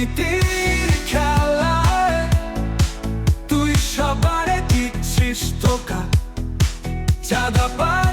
দুর্নীতির খেলায় তুই সবারে দিচ্ছিস ধোকা চাঁদাবাজির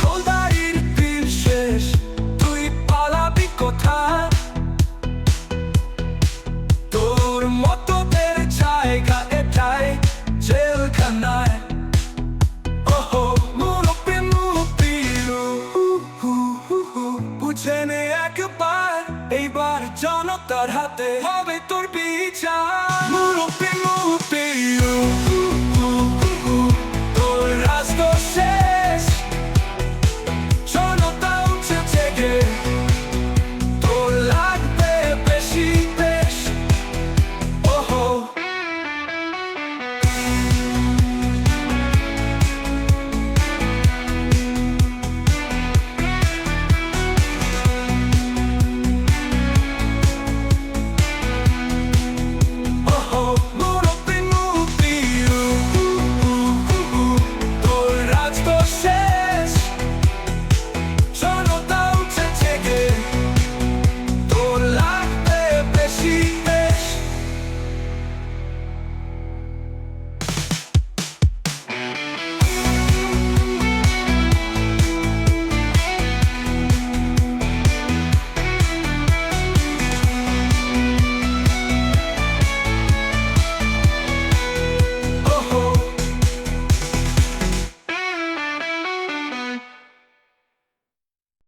খোলদারির দিন তুই পালাবি কোথায়? তোর মতদের জায়গা এটাই জেলখানায়। ওহো নে একবার, এইবার হাতে হবে তোর বিচার।